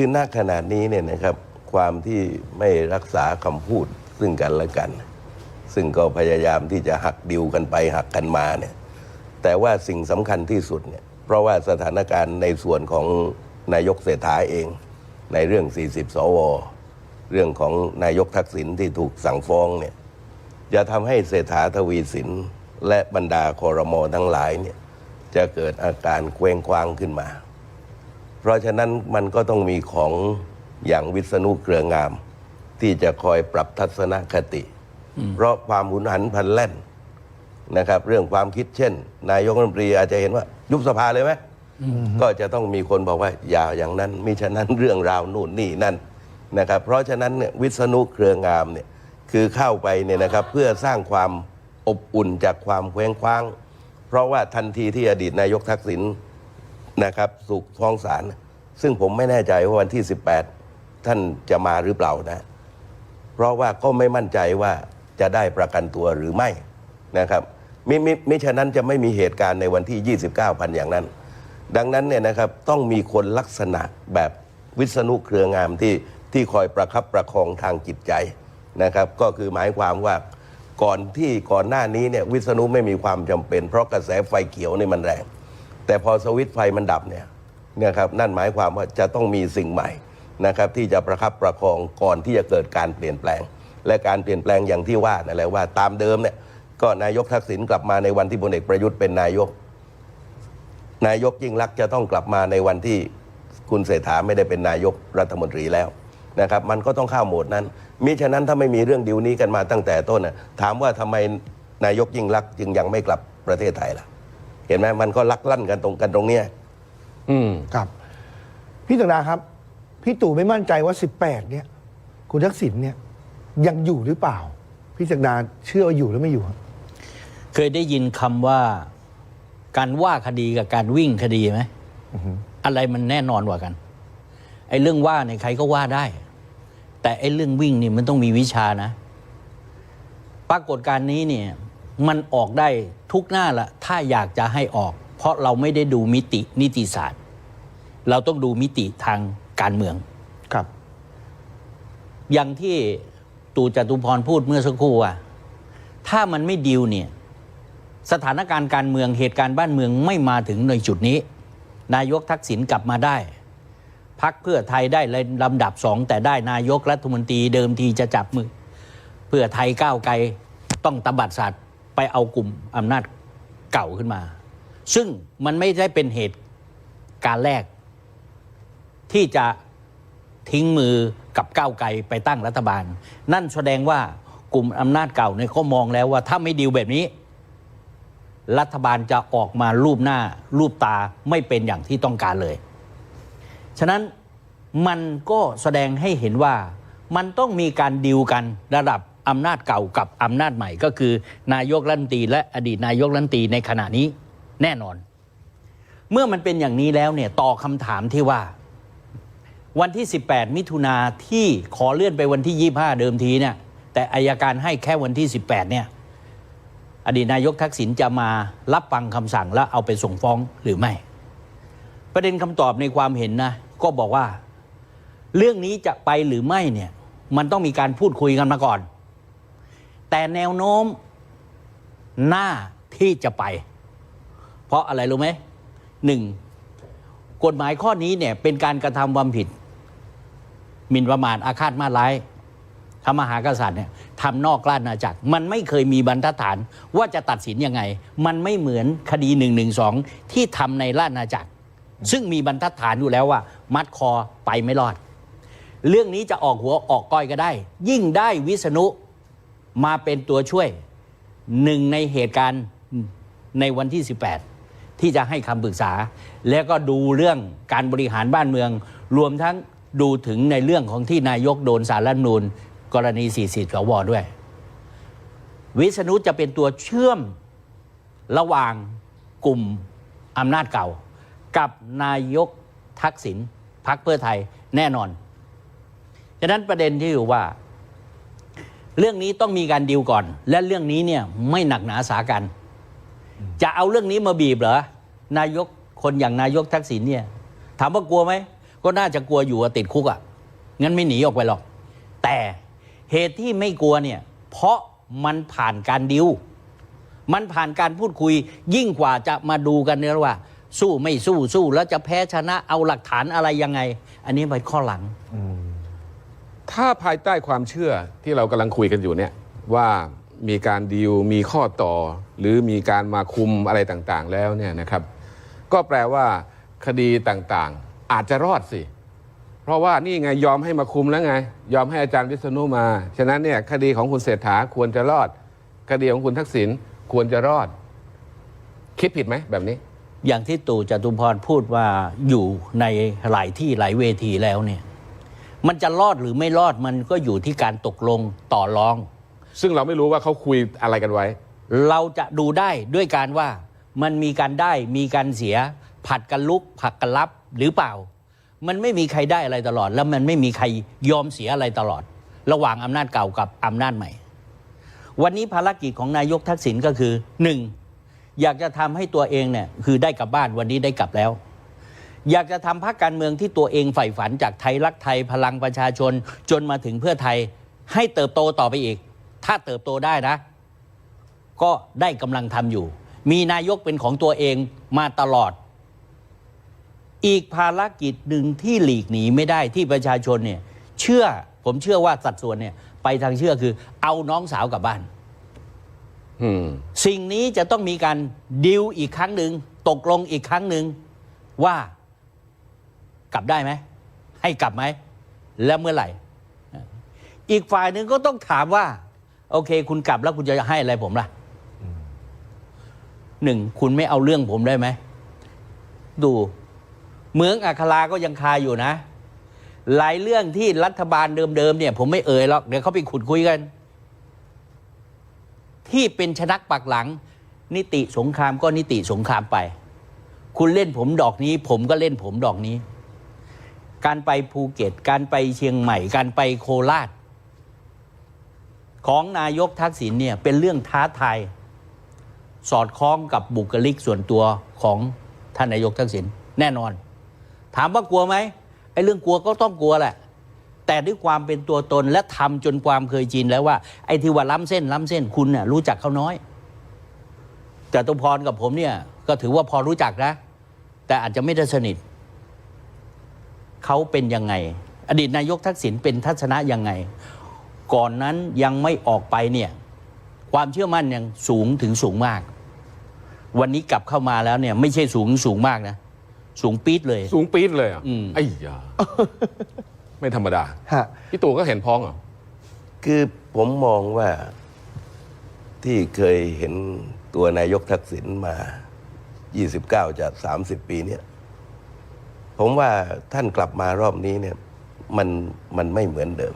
คือณขนาดนี้เนี่ยนะครับ ความที่ไม่รักษาคำพูดซึ่งกันและกัน ซึ่งก็พยายามที่จะหักดิวกันไปหักกันมาเนี่ยแต่ว่าสิ่งสำคัญที่สุดเนี่ยเพราะว่าสถานการณ์ในส่วนของนายกเศรษฐาเอง ในเรื่อง 40 สว เรื่องของนายกทักษิณที่ถูกสั่งฟ้องเนี่ยจะทำให้เศรษฐาทวีสินและบรรดาคอรมอทั้งหลายเนี่ยจะเกิดอาการเคว้งคว้างขึ้นมา เพราะฉะนั้นมันก็ต้องมีของอย่างวิษณุเครืองาม ที่จะคอยปรับทัศนคติ เพราะความหุนหันพลันแล่นนะครับ เรื่องความคิดเช่น นายกรัฐมนตรีอาจจะเห็นว่า ยุบสภาเลยไหมก็จะต้องมีคนบอกว่าอย่าอย่างนั้นมิฉะนั้นเรื่องราวนู่นนี่นั่นนะครับ เพราะฉะนั้นเนี่ยวิษณุเครืองามเนี่ยคือเข้าไปเนี่ยนะครับเพื่อสร้างความอบอุ่นจากความเคว้งคว้าง เพราะว่าทันทีที่อดีตนายกทักษิณ นะครับสุกฟ้องศาลซึ่งผมไม่แน่ใจว่าวันที่ 18 ท่านจะมาหรือเปล่านะ เพราะว่าก็ไม่มั่นใจว่าจะได้ประกันตัวหรือไม่นะครับมิมิมิฉะนั้นจะไม่มีเหตุการณ์ในวันที่ 29 พันอย่างนั้น ดังนั้นเนี่ยนะครับต้องมีคนลักษณะแบบวิษณุเครืองามที่ที่คอยประคับประคองทางจิตใจนะครับ ก็คือหมายความว่าก่อนที่ก่อนหน้านี้เนี่ยวิษณุไม่มีความจำเป็น เพราะกระแสไฟเขียวนี่มันแรง แต่พอสวิตช์ไฟมันดับเนี่ยเนี่ยครับนั่นหมายความว่าจะต้องมีสิ่งใหม่นะครับที่จะประคับประคองก่อนที่จะเกิดการเปลี่ยนแปลง และการเปลี่ยนแปลงอย่างที่ว่านั่นแหละว่าตามเดิมเนี่ยก็นายกทักษิณกลับมาในวันที่พลเอกประยุทธ์เป็นนายก นายกยิ่งรักษณ์จะต้องกลับมาในวันที่คุณเศรษฐาไม่ได้เป็นนายกรัฐมนตรีแล้วนะครับมันก็ต้องเข้าโหมดนั้นมิฉะนั้นถ้าไม่มีเรื่องดิวนี้กันมาตั้งแต่ต้นน่ะถามว่าทำไมนายกยิ่งรักษณ์จึงยังไม่กลับประเทศไทยล่ะ เห็นไหมมันก็ลักลั่นกันตรงกันตรงเนี้ยอืม ครับ พี่ตังดาครับ พี่ตู่ไม่มั่นใจว่า 18 เนี่ย คุณทักษิณเนี่ย ยังอยู่หรือเปล่า พี่ตังดาเชื่อว่าอยู่หรือไม่อยู่ครับเคยได้ยินคำว่าการว่าคดีกับการวิ่งคดีไหมอะไรมันแน่นอนกว่ากัน ไอ้เรื่องว่าเนี่ยใครก็ว่าได้ แต่ไอ้เรื่องวิ่งนี่มันต้องมีวิชานะ ปรากฏการณ์นี้เนี่ย มันออกได้ทุกหน้าละถ้าอยากจะให้ออก เพราะเราไม่ได้ดูมิตินิติศาสตร์ เราต้องดูมิติทางการเมืองครับ อย่างที่ตู่จตุพรพูดเมื่อสักครู่ว่าถ้ามันไม่ดิวเนี่ยสถานการณ์การเมืองเหตุการณ์บ้านเมืองไม่มาถึงในจุดนี้ นายกทักษิณกลับมาได้พักเพื่อไทยได้ลำดับสองแต่ได้นายกรัฐมนตรีเดิมทีจะจับมือ เพื่อไทยก้าวไกลต้องตบัดสัตว์ ไปเอากลุ่มอำนาจเก่าขึ้นมา ซึ่งมันไม่ได้เป็นเหตุการแรก ที่จะทิ้งมือกับก้าวไกลไปตั้งรัฐบาล นั่นแสดงว่ากลุ่มอำนาจเก่าเนี่ยเขามองแล้วว่าถ้าไม่ดีลแบบนี้ รัฐบาลจะออกมารูปหน้ารูปตาไม่เป็นอย่างที่ต้องการเลย ฉะนั้นมันก็แสดงให้เห็นว่ามันต้องมีการดิวกันระดับ อำนาจเก่ากับอำนาจใหม่ก็คือ นายกรัฐมนตรีและอดีตนายกรัฐมนตรีในขณะนี้แน่นอน เมื่อมันเป็นอย่างนี้แล้วเนี่ยต่อคำถามที่ว่า วันที่ 18 มิถุนาที่ขอเลื่อนไปวันที่ 25 เดิมทีเนี่ยแต่อายการให้แค่วันที่ 18 เนี่ยอดีตนายกทักษิณจะมารับฟังคำสั่งแล้วเอาไปส่งฟ้องหรือไม่ ประเด็นคำตอบในความเห็นนะ ก็บอกว่า เรื่องนี้จะไปหรือไม่เนี่ย มันต้องมีการพูดคุยกันมาก่อน แต่แนวโน้มหน้าที่จะไป เพราะอะไรรู้ไหมหนึ่งกฎหมายข้อนี้เนี่ยเป็นการกระทำความผิดหมิ่นประมาทอาฆาตมาร้ายทำมหากษัตริย์เนี่ยทำนอกราชอาณาจักร มันไม่เคยมีบรรทัดฐานว่าจะตัดสินยังไง มันไม่เหมือนคดี1นึที่ทำในราชอาณาจักร ซึ่งมีบรรทัดฐานอยู่แล้วว่า มัดคอไปไม่รอด เรื่องนี้จะออกหัวออกก้อยก็ได้ ยิ่งได้วิษณุ มาเป็นตัวช่วยหนึ่งในเหตุการณ์ในวันที่ 18 ที่จะให้คำปรึกษา แล้วก็ดูเรื่องการบริหารบ้านเมือง รวมทั้งดูถึงในเรื่องของที่นายกโดนสารรัฐมนูญกรณี 40สวด้วย วิษณุจะเป็นตัวเชื่อมระหว่างกลุ่มอำนาจเก่า กับนายกทักษิณพักเพื่อไทยแน่นอน ฉะนั้นประเด็นที่อยู่ว่า เรื่องนี้ต้องมีการดิวก่อน และเรื่องนี้เนี่ยไม่หนักหนาสากัน จะเอาเรื่องนี้มาบีบเหรอนายกคนอย่างนายกทักษิณเนี่ย ถามว่ากลัวไหมก็น่าจะกลัวอยู่ติดคุกอะ่ะงั้นไม่หนีออกไปหรอก แต่เหตุที่ไม่กลัวเนี่ยเพราะมันผ่านการดิวมันผ่านการพูดคุยยิ่งกว่าจะมาดูกันเนี่ยว่า สู้ไม่สู้สู้แล้วจะแพ้ชนะเอาหลักฐานอะไรยังไง อันนี้ไปข้อหลัง ถ้าภายใต้ความเชื่อที่เรากำลังคุยกันอยู่เนี่ยว่ามีการดีลมีข้อต่อ หรือมีการมาคุมอะไรต่างๆแล้วเนี่ยนะครับ ก็แปลว่าคดีต่างๆ อาจจะรอดสิ เพราะว่านี่ไงยอมให้มาคุมแล้วไง ยอมให้อาจารย์วิษณุมา ฉะนั้นเนี่ยคดีของคุณเศรษฐาควรจะรอด คดีของคุณทักษิณควรจะรอด คิดผิดไหมแบบนี้ อย่างที่ตู่จตุพรพูดว่าอยู่ในหลายที่หลายเวทีแล้วเนี่ย มันจะรอดหรือไม่รอดมันก็อยู่ที่การตกลงต่อรอง ซึ่งเราไม่รู้ว่าเขาคุยอะไรกันไว้ เราจะดูได้ด้วยการว่ามันมีการได้มีการเสีย ผัดกันลุกผัดกันรับหรือเปล่า มันไม่มีใครได้อะไรตลอด แล้วมันไม่มีใครยอมเสียอะไรตลอด ระหว่างอำนาจเก่ากับอำนาจใหม่ วันนี้ภารกิจของนายกทักษิณก็คือหนึ่งอยากจะทำให้ตัวเองเนี่ยคือได้กลับบ้านวันนี้ได้กลับแล้ว อยากจะทำพรรคการเมืองที่ตัวเองใฝ่ฝันจากไทยรักไทยพลังประชาชน จนมาถึงเพื่อไทยให้เติบโตต่อไปอีก ถ้าเติบโตได้นะ ก็ได้กำลังทำอยู่ มีนายกเป็นของตัวเองมาตลอด อีกภารกิจหนึ่งที่หลีกหนีไม่ได้ที่ประชาชนเนี่ยเชื่อผมเชื่อว่าสัดส่วนเนี่ย ไปทางเชื่อคือ เอาน้องสาวกลับบ้านอืมสิ่งนี้จะต้องมีการดิวอีกครั้งหนึ่งตกลงอีกครั้งหนึ่งว่า กลับได้ไหมให้กลับไหมและเมื่อไหร่ อีกฝ่ายหนึ่งก็ต้องถามว่า โอเค คุณกลับแล้วคุณจะให้อะไรผมล่ะหนึ่งคุณไม่เอาเรื่องผมได้ไหมดูเมืองอัคราก็ยังคาอยู่นะ หลายเรื่องที่รัฐบาลเดิมๆเนี่ย ผมไม่เอ่ยหรอกเดี๋ยวเขาไปขุดคุยกัน ที่เป็นชนักปักหลัง นิติสงครามก็นิติสงครามไป คุณเล่นผมดอกนี้ ผมก็เล่นผมดอกนี้ การไปภูเก็ต การไปเชียงใหม่ การไปโคราช ของนายกทักษิณเนี่ยเป็นเรื่องท้าทายสอดคล้องกับบุคลิกส่วนตัวของท่านนายกทักษิณแน่นอน ถามว่ากลัวไหมไอ้เรื่องกลัวก็ต้องกลัวแหละ แต่ด้วยความเป็นตัวตนและทำจนความเคยชินแล้วว่า ไอ้ที่ว่าล้ำเส้น ล้ำเส้นคุณน่ะรู้จักเขาน้อยจตุพรกับผมเนี่ยก็ถือว่าพอรู้จักนะ แต่อาจจะไม่ได้สนิท เขาเป็นยังไง อดีตนายกทักษิณเป็นทัศนะยังไง ก่อนนั้นยังไม่ออกไปเนี่ยความเชื่อมั่นยังสูงถึงสูงมาก วันนี้กลับเข้ามาแล้วเนี่ย ไม่ใช่สูงสูงมากนะ สูงปี๊ดเลย สูงปี๊ดเลยเหรอะอืม ไอ้ยา ไม่ธรรมดา ฮะ พี่ตู่ก็เห็นพ้องเหรอ คือผมมองว่าที่เคยเห็นตัวนายกทักษิณมา 29จาก30 ปีเนี่ย ผมว่าท่านกลับมารอบนี้เนี่ยมันมันไม่เหมือนเดิม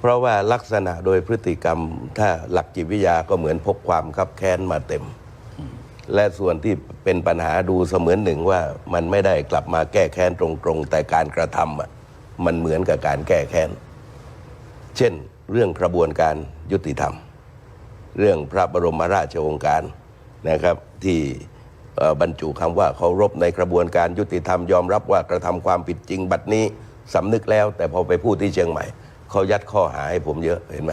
เพราะว่าลักษณะโดยพฤติกรรม ถ้าหลักจิตวิทยาก็เหมือนพกความคับแค้นมาเต็ม และส่วนที่เป็นปัญหาดูเสมือนหนึ่งว่ามันไม่ได้กลับมาแก้แค้นตรงๆ แต่การกระทำอะมันเหมือนกับการแก้แค้น เช่น เรื่องกระบวนการยุติธรรม เรื่องพระบรมราชโองการนะครับที่ บรรจุคำว่าเคารพในกระบวนการยุติธรรมยอมรับว่ากระทำความผิดจริง บัดนี้สำนึกแล้ว แต่พอไปพูดที่เชียงใหม่เขายัดข้อหาให้ผมเยอะเห็นไหม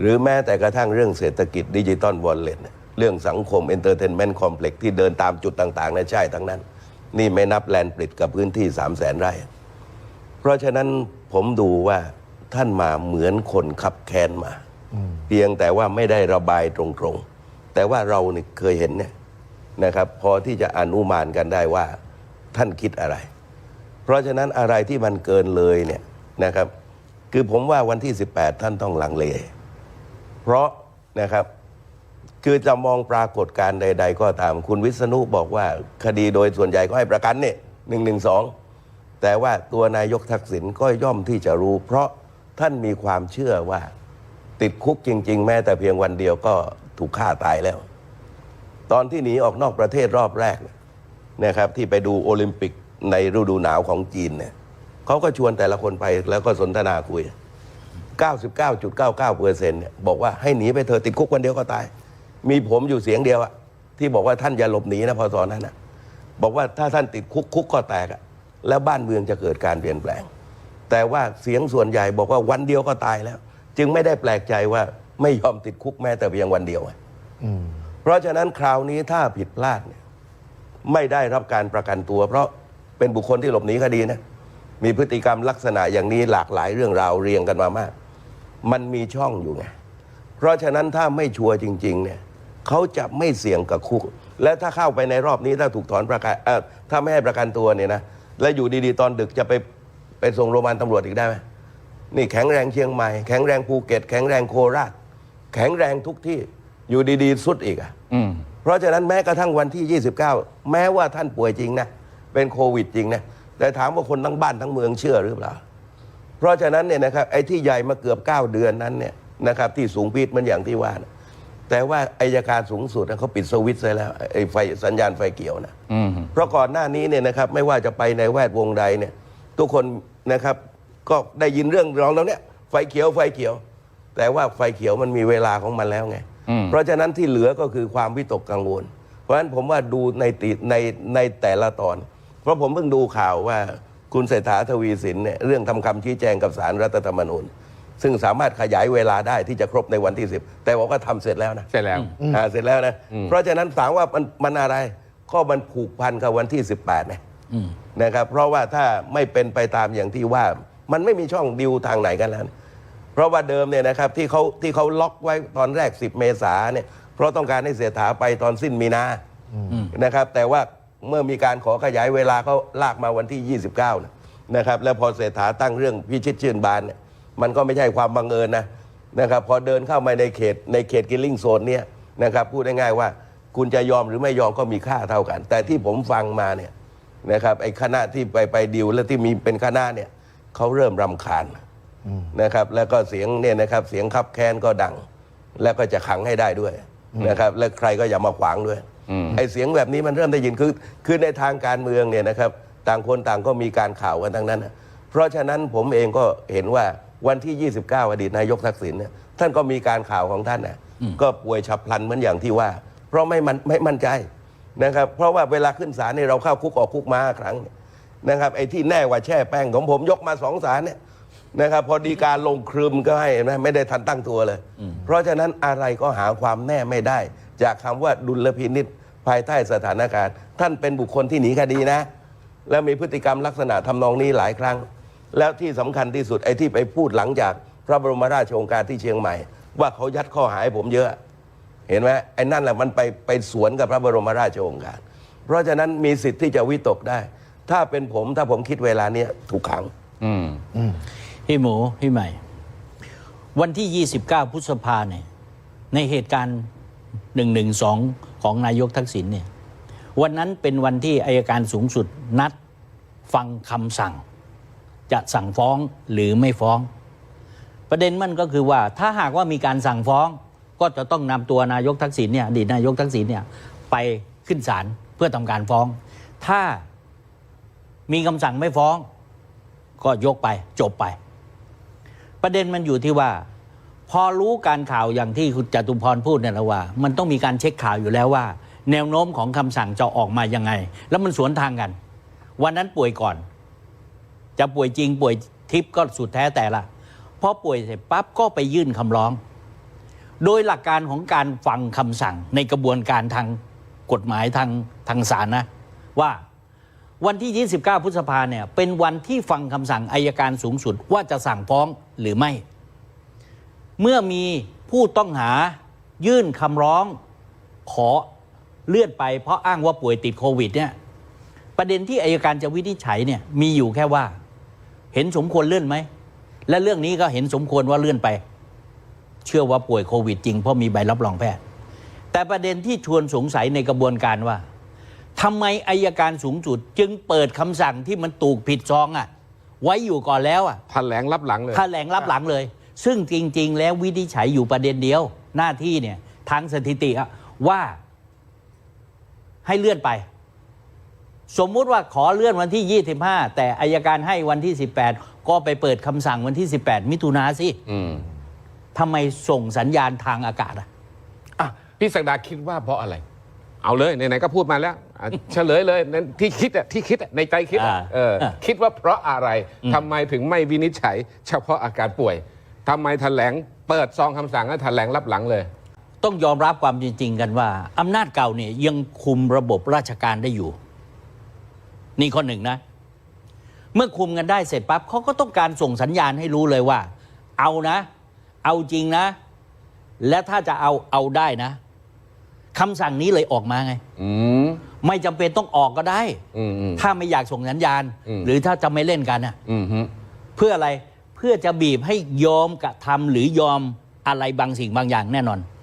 หรือแม้แต่กระทั่งเรื่องเศรษฐกิจดิจิตอลวอลเล็ตเรื่องสังคมเอนเตอร์เทนเมนต์คอมเพล็กซ์ที่เดินตามจุดต่างๆในใช่ทั้งนั้น นี่ไม่นับแลนด์ปลิดกับพื้นที่3 0 0แสนไร่ เพราะฉะนั้นผมดูว่าท่านมาเหมือนคนขับแค้นมา เพียงแต่ว่าไม่ได้ระบายตรงๆ แต่ว่าเรานี่เคยเห็นเนี่ย นะครับพอที่จะอนุมานกันได้ว่าท่านคิดอะไร เพราะฉะนั้นอะไรที่มันเกินเลยเนี่ยนะครับ คือผมว่าวันที่ 18 ท่านต้องลังเล เพราะนะครับคือจะมองปรากฏการณ์ใด ๆ ก็ตามคุณวิษณุบอกว่าคดีโดยส่วนใหญ่ก็ให้ประกันเนี่ยหนึ่งหนึ่งสองแต่ว่าตัวนายกทักษิณก็ย่อมที่จะรู้ เพราะท่านมีความเชื่อว่า ติดคุกจริง ๆ แม้แต่เพียงวันเดียวก็ถูกฆ่าตายแล้ว ตอนที่หนีออกนอกประเทศรอบแรกเนี่ยนะครับที่ไปดูโอลิมปิกในฤดูหนาวของจีนเนี่ยเขาก็ชวนแต่ละคนไปแล้วก็สนทนาคุย 99.99เปอร์เเนี่ยบอกว่าให้หนีไปเถอติดคุกวันเดียวก็ตาย มีผมอยู่เสียงเดียวอะที่บอกว่าท่านอย่าหลบหนีนะพอตอนนั้นนะบอกว่าถ้าท่านติดคุกคุกก็แตกอะแล้วบ้านเมืองจะเกิดการเปลี่ยนแปลง แต่ว่าเสียงส่วนใหญ่บอกว่าวันเดียวก็ตายแล้ว จึงไม่ได้แปลกใจว่าไม่ยอมติดคุกแม้แต่เพียงวันเดียว เพราะฉะนั้นคราวนี้ถ้าผิดพลาดเนี่ยไม่ได้รับการประกันตัว เพราะเป็นบุคคลที่หลบหนีคดีนะมีพฤติกรรมลักษณะอย่างนี้หลากหลายเรื่องราวเรียงกันมามาก มันมีช่องอยู่ไงเพราะฉะนั้นถ้าไม่ชัวร์จริงๆเนี่ยเขาจะไม่เสี่ยงกับคุก และถ้าเข้าไปในรอบนี้ถ้าถูกถอนประกันเออถ้าไม่ให้ประกันตัวเนี่ยนะและอยู่ดีๆ ตอนดึกจะไปไปส่งโรงพยาบาลตำรวจอีกได้ไหมนี่แข็งแรงเชียงใหม่ แข็งแรงภูเก็ต แข็งแรงโคราช แข็งแรงทุกที่ อยู่ดีๆ สุดอีกอะอืมเพราะฉะนั้นแม้กระทั่งวันที่ 29 แม้ว่าท่านป่วยจริงนะเป็นโควิดจริงนะแต่ถามว่าคนทั้งบ้านทั้งเมืองเชื่อหรือเปล่า เพราะฉะนั้นเนี่ยนะครับไอ้ที่ใหญ่มาเกือบ 9 เดือนนั้นเนี่ยนะครับที่สูงปีดมันอย่างที่ว่านะแต่ว่าอายการสูงสุดนะเขาปิดสวิตช์ไปแล้วไอ้ไฟสัญญาณไฟเขียวนะอืมเพราะก่อนหน้านี้เนี่ยนะครับไม่ว่าจะไปในแวดวงใดเนี่ย ทุกคนนะครับก็ได้ยินเรื่องร้องแล้วเนี่ยไฟเขียวไฟเขียว แต่ว่าไฟเขียวมันมีเวลาของมันแล้วไงอืม เพราะฉะนั้นที่เหลือก็คือความวิตกกังวล เพราะฉะนั้นผมว่าดูในติในในแต่ละตอน เพราะผมเพิ่งดูข่าวว่าคุณเศรษฐาทวีสินเนี่ยเรื่องทำคำชี้แจงกับสารรัฐธรรมนูญซึ่งสามารถขยายเวลาได้ที่จะครบในวันที่ 10 แต่บอกว่าทำเสร็จแล้วนะเสร็จแล้วอ่าเสร็จแล้วนะอืมเพราะฉะนั้นถามว่ามันมันอะไร ก็มันผูกพันกับวันที่ 18นะนะครับ เพราะว่าถ้าไม่เป็นไปตามอย่างที่ว่า มันไม่มีช่องดิวทางไหนกันแล้วนะ เพราะว่าเดิมเนี่ยนะครับที่เขาที่เขาล็อกไว้ตอนแรก 10 เมษาเนี่ยเพราะต้องการให้เสถาไปตอนสิ้นมีนานะครับ แต่ว่าเมื่อมีการขอขยายเวลาเขาลากมาวันที่ 29นะนะครับ แล้วพอเศรษฐาตั้งเรื่องพิชิตชื่นบานเนี่ยมันก็ไม่ใช่ความบังเอิญนะนะครับ พอเดินเข้ามาในเขตในเขตกิลลิ่งโซนเนี่ยนะครับพูดง่ายๆว่าคุณจะยอมหรือไม่ยอมก็มีค่าเท่ากัน แต่ที่ผมฟังมาเนี่ยนะครับไอ้คณะที่ไปไปดิวและที่มีเป็นคณะเนี่ยเขาเริ่มรำคาญ นะครับแล้วก็เสียงเนี่ยนะครับเสียงขับแค้นก็ดัง แล้วก็จะขังให้ได้ด้วยนะครับและใครก็อย่ามาขวางด้วยอืมไอ้เสียงแบบนี้มันเริ่มได้ยินคือคือในทางการเมืองเนี่ยนะครับต่างคนต่างก็มีการข่าวกันทั้งนั้นนะเพราะฉะนั้นผมเองก็เห็นว่าวันที่ 29 อดีตนายกทักษิณเนี่ยท่านก็มีการข่าวของท่านนะก็ป่วยฉับพลันเหมือนอย่างที่ว่า เพราะไม่มันไม่มั่นใจนะครับ เพราะว่าเวลาขึ้นศาลเนี่ยเราเข้าคุกออกคุกมาครั้งเนี่ยนะครับไอ้ที่แน่กว่าแช่แป้งของผมยกมาสองศาลเนี่ย นะครับพอดีการลงครึมก็ให้เห็นไหมไม่ได้ทันตั้งตัวเลย เพราะฉะนั้นอะไรก็หาความแน่ไม่ได้ จากคำว่าดุลพินิษภายใต้สถานการณ์ ท่านเป็นบุคคลที่หนีคดีนะ แล้วมีพฤติกรรมลักษณะทำนองนี้หลายครั้ง แล้วที่สำคัญที่สุดไอ้ที่ไปพูดหลังจากพระบรมราชโองการที่เชียงใหม่ ว่าเขายัดข้อหาให้ผมเยอะ เห็นไหมไอ้นั่นแหละมันไปไปสวนกับพระบรมราชโองการ เพราะฉะนั้นมีสิทธิ์ที่จะวิตกได้ ถ้าเป็นผมถ้าผมคิดเวลาเนี้ยถูกขัง อืม พี่หมูพี่ใหม่ วันที่ 29 พฤษภาเนี่ยในเหตุการณ์ 112 ของนายกทักษิณเนี่ยวันนั้นเป็นวันที่อายการสูงสุดนัดฟังคำสั่ง จะสั่งฟ้องหรือไม่ฟ้อง ประเด็นมันก็คือว่าถ้าหากว่ามีการสั่งฟ้อง ก็จะต้องนำตัวนายกทักษิณเนี่ยอดีตนายกทักษิณเนี่ยไปขึ้นศาลเพื่อทำการฟ้อง ถ้ามีคำสั่งไม่ฟ้อง ก็ยกไปจบไป ประเด็นมันอยู่ที่ว่า พอรู้การข่าวอย่างที่คุณจตุพรพูดเนี่ยแล้วว่า มันต้องมีการเช็คข่าวอยู่แล้วว่า แนวโน้มของคำสั่งจะออกมายังไง แล้วมันสวนทางกัน วันนั้นป่วยก่อน จะป่วยจริงป่วยทิพย์ก็สุดแท้แต่ละพอป่วยเสร็จปั๊บก็ไปยื่นคำร้อง โดยหลักการของการฟังคำสั่งในกระบวนการทางกฎหมายทางทางศาลนะว่า วันที่ 29 พฤษภาเนี่ยเป็นวันที่ฟังคำสั่งอายการสูงสุดว่าจะสั่งฟ้องหรือไม่ เมื่อมีผู้ต้องหายื่นคำร้องขอเลื่อนไปเพราะอ้างว่าป่วยติดโควิดเนี่ยประเด็นที่อายการจะวินิจฉัยเนี่ยมีอยู่แค่ว่า เห็นสมควรเลื่อนไหม และเรื่องนี้ก็เห็นสมควรว่าเลื่อนไป เชื่อว่าป่วยโควิดจริงเพราะมีใบรับรองแพทย์แต่ประเด็นที่ชวนสงสัยในกระบวนการว่า ทำไมอายการสูงสุด จึงเปิดคำสั่งที่มันตูกผิดซองอะไว้อยู่ก่อนแล้วอะแถลงรับหลังเลยแถลงรับหลังเลย ซึ่งจริง ๆ แล้ววินิจฉัยอยู่ประเด็นเดียว หน้าที่เนี่ยทางสถิติอะว่าให้เลื่อนไป สมมุติว่าขอเลื่อนวันที่ 25 แต่อายการให้วันที่ 18 ก็ไปเปิดคำสั่งวันที่ 18 มิถุนาสิอืมทำไมส่งสัญญาณทางอากาศอะอะพี่สักดาคิดว่าเพราะอะไร เอาเลยไหนๆก็พูดมาแล้ว อะเฉลยเลยนั่นที่คิดอะที่คิดอะในใจคิดอะอ่าเออคิดว่าเพราะอะไรทำไมถึงไม่วินิจฉัย เฉพาะอาการป่วยทำไมแถลงเปิดซองคำสั่งแล้วแถลงรับหลังเลย ต้องยอมรับความจริง ๆ กันว่าอำนาจเก่าเนี่ยยังคุมระบบราชการได้อยู่ นี่ข้อหนึ่งนะ เมื่อคุมกันได้เสร็จปั๊บเขาก็ต้องการส่งสัญญาณให้รู้เลยว่า เอานะ เอาจริงนะ และถ้าจะเอาเอาได้นะคำสั่งนี้เลยออกมาไง อืม ไม่จำเป็นต้องออกก็ได้ อืมอืม ถ้าไม่อยากส่งสัญญาณ อืม หรือถ้าจะไม่เล่นกันอะ อืมฮึเพื่ออะไรเพื่อจะบีบให้ยอมกระทำหรือยอมอะไรบางสิ่งบางอย่างแน่นอน